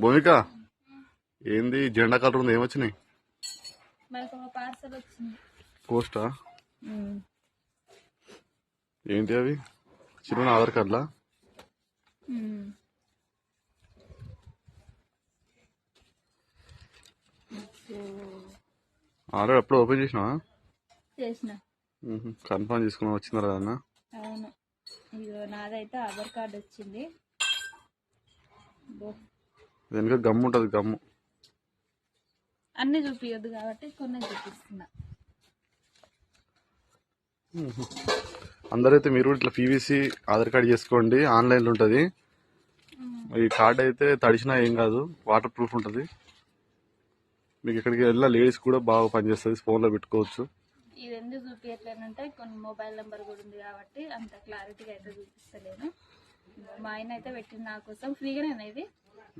భూమిక ఏంది జెండా కలర్ ఉంది ఏమొచ్చినాయి? పోస్టా ఏంటి అవి? చిన్న ఆధార్ కార్డులా? ఆల్రెడీ అప్పుడు ఓపెన్ చేసినావా? చేసిన. కన్ఫర్మ్ చేసుకున్నా వచ్చిందా అన్న? అవును. నాదైతే ఆధార్ కార్డు వచ్చింది. వెనుక గమ్ము ఉంటుంది గమ్ము అన్ని చూపించద్దు కాబట్టి కొన్ని చూపిస్తున్నా. అందరైతే మీరు ఇట్లా పీవీసీ ఆధార్ కార్డు చేసుకోండి ఆన్లైన్లో ఉంటుంది. ఈ కార్డ్ అయితే తడిసినా ఏం కాదు వాటర్ ప్రూఫ్ ఉంటుంది. మీకు ఇక్కడికి వెళ్ళిన లేడీస్ కూడా బాగా పనిచేస్తుంది ఫోన్లో పెట్టుకోవచ్చు. ఇది ఎందుకు చూపించట్లేనంటే కొన్ని మొబైల్ నెంబర్ కూడా ఉంది కాబట్టి అంత క్లారిటీగా అయితే చూపిస్తలేను. మా ఆయన అయితే పెట్టింది నా కోసం. ఫ్రీగానే ఇది?